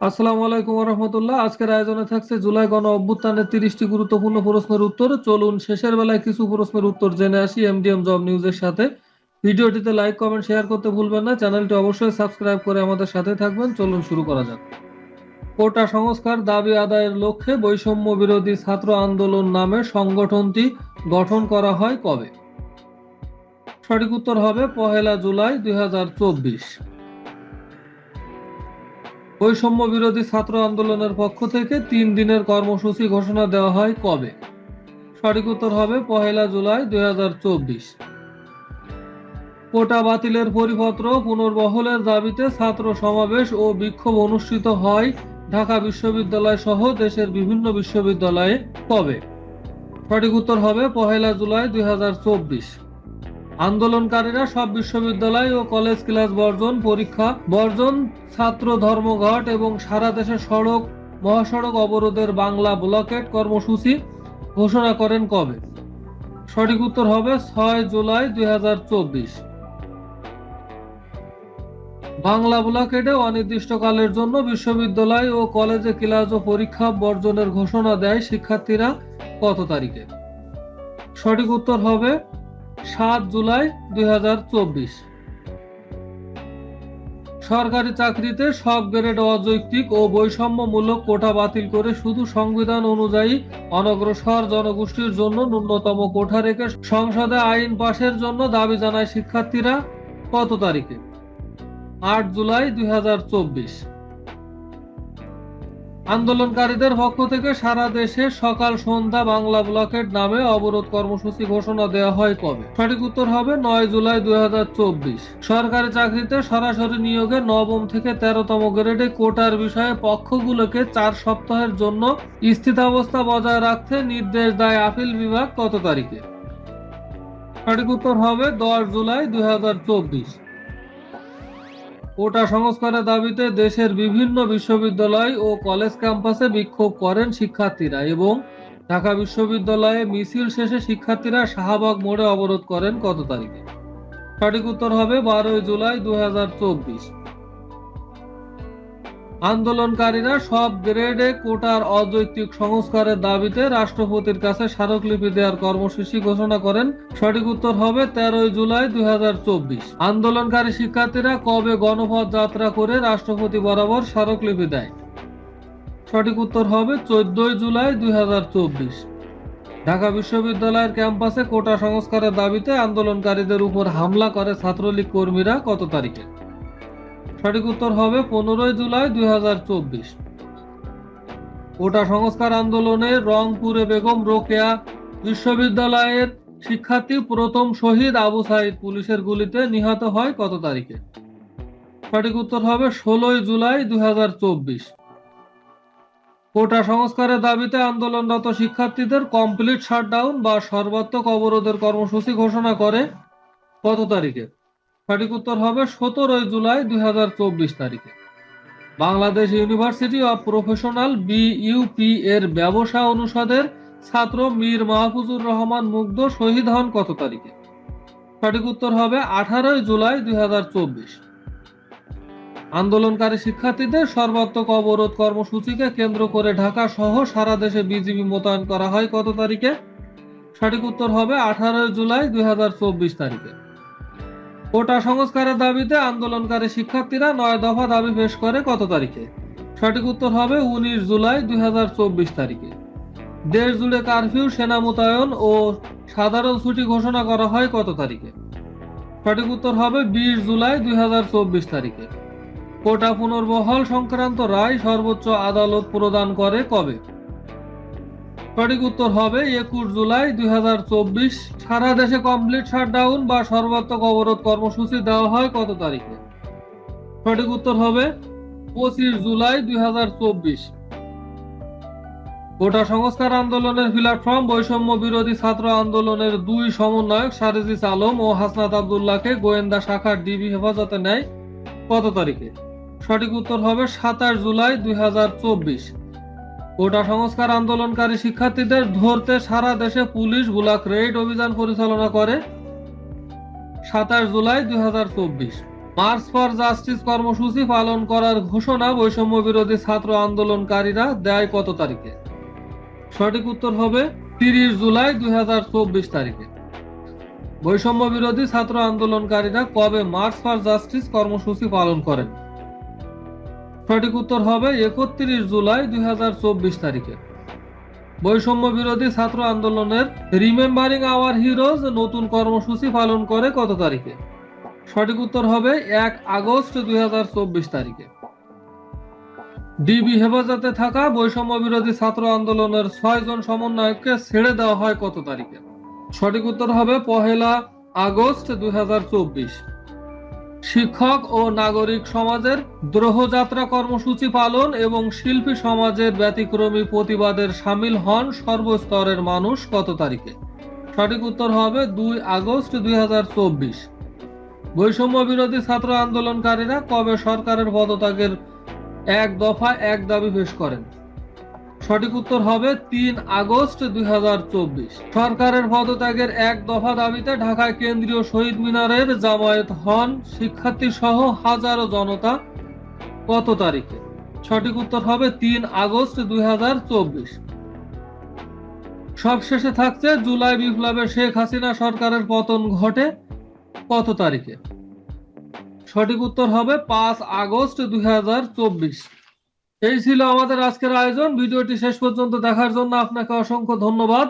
আসসালামু আলাইকুম রহমতুল্লাহ। আজকের আয়োজনে থাকছে জুলাই গণ অভ্যুত্থানের তিরিশটি গুরুত্বপূর্ণ প্রশ্নের উত্তর। চলুন শেষের বেলায় কিছু প্রশ্নের উত্তর জেনে আসি এমডিএম জব নিউজের সাথে। ভিডিওটিতে লাইক, কমেন্ট, শেয়ার করতে ভুলবেন না। চ্যানেলটি অবশ্যই সাবস্ক্রাইব করে আমাদের সাথে থাকবেন। চলুন শুরু করা যাক। কোটা সংস্কার দাবি আদায়ের লক্ষ্যে বৈষম্য বিরোধী ছাত্র আন্দোলন নামে সংগঠনটি গঠন করা হয় কবে? সঠিক উত্তর হবে পহেলা জুলাই দুই হাজার চব্বিশ। বৈষম্য বিরোধী ছাত্র আন্দোলনের পক্ষ থেকে তিন দিনের কর্মসূচি ঘোষণা দেওয়া হয় কবে? সঠিক উত্তর হবে পহেলা জুলাই দুই হাজার চব্বিশ। কোটা বাতিলের পরিপত্র পুনর্বহলের দাবিতে ছাত্র সমাবেশ ও বিক্ষোভ অনুষ্ঠিত হয় ঢাকা বিশ্ববিদ্যালয় সহ দেশের বিভিন্ন বিশ্ববিদ্যালয়ে কবে? সঠিক উত্তর হবে পহেলা জুলাই দুই হাজার চব্বিশ। আন্দোলনকারীরা সব বিশ্ববিদ্যালয় ও কলেজ ক্লাস বর্জন পরীক্ষা, বর্জন, ছাত্র ধর্মঘট এবং সারা দেশে সড়ক, মহাসড়ক অবরোধের বাংলা ব্লকেট কর্মসূচি ঘোষণা করেন কবে? সঠিক উত্তর হবে ছয় জুলাই দুই বাংলা ব্লকেটে অনির্দিষ্টকালের জন্য বিশ্ববিদ্যালয় ও কলেজে ক্লাস ও পরীক্ষা বর্জনের ঘোষণা দেয় শিক্ষার্থীরা কত তারিখে? সঠিক উত্তর হবে সাত জুলাই দুই হাজার চব্বিশ। সরকারি চাকরিতে সব গ্রেড অযৌক্তিক ও বৈষম্যমূলক কোটা বাতিল করে শুধু সংবিধান অনুযায়ী অনগ্রসর জনগোষ্ঠীর জন্য ন্যূনতম কোঠা রেখে সংসদে আইন পাশের জন্য দাবি জানায় শিক্ষার্থীরা। কত তারিখে? আট জুলাই দুই হাজার চব্বিশ। আন্দোলনকারীদের পক্ষ থেকে সারা দেশে সকাল সন্ধ্যা বাংলা ব্লকের নামে অবরোধ কর্মসূচি ঘোষণা দেওয়া হয় কবে? সঠিক উত্তর হবে নয় জুলাই দুই সরকারি চাকরিতে সরাসরি নিয়োগে নবম থেকে তেরোতম গ্রেডে কোটার বিষয়ে পক্ষগুলোকে চার সপ্তাহের জন্য স্থিতাবস্থা বজায় রাখতে নির্দেশ দেয় আপিল বিভাগ কত তারিখে। সঠিক উত্তর হবে দশ জুলাই দুই হাজার চব্বিশ। কোটা সংস্কারের দাবিতে দেশের বিভিন্ন বিশ্ববিদ্যালয় ও কলেজ ক্যাম্পাসে বিক্ষোভ করেন শিক্ষার্থীরা এবং ঢাকা বিশ্ববিদ্যালয়ে মিছিল শেষে শিক্ষার্থীরা শাহবাগ মোড়ে অবরোধ করেন কত তারিখে। সঠিক উত্তর হবে বারোই জুলাই দু হাজার চব্বিশ। আন্দোলনকারীরা সব গ্রেডে কোটার অযৌক্তিক সংস্কারের দাবিতে রাষ্ট্রপতির কাছে স্মারকলিপি দেওয়ার কর্মসূচি ঘোষণা করেন। সঠিক উত্তর হবে তেরোই জুলাই দু হাজার চব্বিশ। আন্দোলনকারী শিক্ষার্থীরা কবে গণপথ যাত্রা করে রাষ্ট্রপতি বরাবর স্মারকলিপি দেয়? সঠিক উত্তর হবে চোদ্দই জুলাই দুই হাজার চব্বিশ। ঢাকা বিশ্ববিদ্যালয়ের ক্যাম্পাসে কোটা সংস্কারের দাবিতে আন্দোলনকারীদের উপর হামলা করে ছাত্রলীগ কর্মীরা কত তারিখে? সঠিক উত্তর হবে পনেরোই জুলাই দুই কোটা সংস্কার আন্দোলনে রংপুরে বেগম রোকেয়া বিশ্ববিদ্যালয়ের শিক্ষার্থী প্রথম শহীদ আবু সাইদ পুলিশের গুলিতে নিহত হয় কত তারিখে? সঠিক উত্তর হবে ষোলোই জুলাই দুই হাজার চব্বিশ। কোটা সংস্কারের দাবিতে আন্দোলনরত শিক্ষার্থীদের কমপ্লিট শাটডাউন বা সর্বাত্মক অবরোধের কর্মসূচি ঘোষণা করে কত তারিখে? সঠিক উত্তর হবে সতেরোই জুলাই দুই হাজার চব্বিশ তারিখে। Bangladesh University of Professional BUP এর ব্যবসা অনুষদের ছাত্র মীর মাহফুজুর রহমান মুগ্ধ শহীদ হন কত তারিখে? সঠিক উত্তর হবে আঠারোই জুলাই দুই হাজার চব্বিশ। আন্দোলনকারী শিক্ষার্থীদের সর্বাত্মক অবরোধ কর্মসূচিকে কেন্দ্র করে ঢাকা সহ সারা দেশে বিজিবি মোতায়েন করা হয় কত তারিখে? সঠিক উত্তর হবে আঠারোই জুলাই দুই হাজার চব্বিশ তারিখে। কোটা সংস্কারের দাবিতে আন্দোলনকারী শিক্ষার্থীরা নয় দফা দাবি পেশ করে কত তারিখে? সঠিক উত্তর হবে উনিশ জুলাই দু হাজার চব্বিশ তারিখে। দেশ জুড়ে কারফিউ, সেনা মোতায়েন ও সাধারণ ছুটি ঘোষণা করা হয় কত তারিখে? সঠিক উত্তর হবে বিশ জুলাই দুই হাজার চব্বিশ তারিখে। কোটা পুনর্বহাল সংক্রান্ত রায় সর্বোচ্চ আদালত প্রদান করে কবে? সঠিক উত্তর হবে একুশ জুলাই দুই হাজার চব্বিশ। সারা দেশে কমপ্লিট শাটডাউন বা সর্বাত্মক অবরোধ কর্মসূচি দেওয়া হয় কত তারিখে? সঠিক উত্তর হবে পঁচিশ জুলাই দুই হাজার চব্বিশ। গোটা সংস্কার আন্দোলনের প্ল্যাটফর্ম বৈষম্য বিরোধী ছাত্র আন্দোলনের দুই সমন্বয়ক সারেজিস আলম ও হাসনাত আবদুল্লাহকে গোয়েন্দা শাখার ডিবি হেফাজতে নেয় কত তারিখে? সঠিক উত্তর হবে সাতাশ জুলাই দুই হাজার চব্বিশ। কোটা সংস্কার আন্দোলনকারী শিক্ষার্থীদের ধরতে সারা দেশে পুলিশ ব্লাক রেড অভিযান পরিচালনা করে। সাতাশ জুলাই দুই মার্চ ফর জাস্টিস কর্মসূচি পালন করার ঘোষণা বৈষম্য বিরোধী ছাত্র আন্দোলনকারীরা দেয় কত তারিখে? সঠিক উত্তর হবে তিরিশ জুলাই দুই হাজার চব্বিশ তারিখে। বৈষম্য বিরোধী ছাত্র আন্দোলনকারীরা কবে মার্চ ফর জাস্টিস কর্মসূচি পালন করেন? সঠিক উত্তর হবে একত্রিশ জুলাই দুই হাজার চব্বিশ তারিখে। বৈষম্য বিরোধী ছাত্র আন্দোলনের রিমেম্বারিং আওয়ার হিরোজ নতুন কর্মসূচি পালন করে কত তারিখে? সঠিক উত্তর হবে এক আগস্ট দুই হাজার চব্বিশ তারিখে। ডিবি হেফাজতে থাকা বৈষম্য বিরোধী ছাত্র আন্দোলনের ছয় জন সমন্বয়ককে ছেড়ে দেওয়া হয় কত তারিখে? সঠিক উত্তর হবে পহেলা আগস্ট দুই হাজার চব্বিশ। শিক্ষক ও নাগরিক সমাজের দ্রোহযাত্রা কর্মসূচি পালন এবং শিল্পী সমাজের ব্যতিক্রমী প্রতিবাদের সামিল হন সর্বস্তরের মানুষ কত তারিখে। সঠিক উত্তর হবে দুই আগস্ট দুই হাজার চব্বিশ। বৈষম্য বিরোধী ছাত্র আন্দোলনকারীরা কবে সরকারের পদত্যাগের এক দফা এক দাবি পেশ করেন? সঠিক উত্তর হবে তিন আগস্ট দুই হাজার চব্বিশ। সরকারের পদত্যাগের এক দফা দাবিতে ঢাকায় কেন্দ্রীয় শহীদ মিনারের জামায়াত হন শিক্ষার্থী সহ হাজারো জনতা। কত তারিখে? সঠিক উত্তর হবে তিন আগস্ট দুই হাজার চব্বিশ। সবশেষে থাকছে জুলাই বিপ্লবে শেখ হাসিনা সরকারের পতন ঘটে। কত তারিখে? সঠিক উত্তর হবে পাঁচ আগস্ট দুই হাজার চব্বিশ। এই ছিল আমাদের আজকের আয়োজন। ভিডিওটি শেষ পর্যন্ত দেখার জন্য আপনাকে অসংখ্য ধন্যবাদ।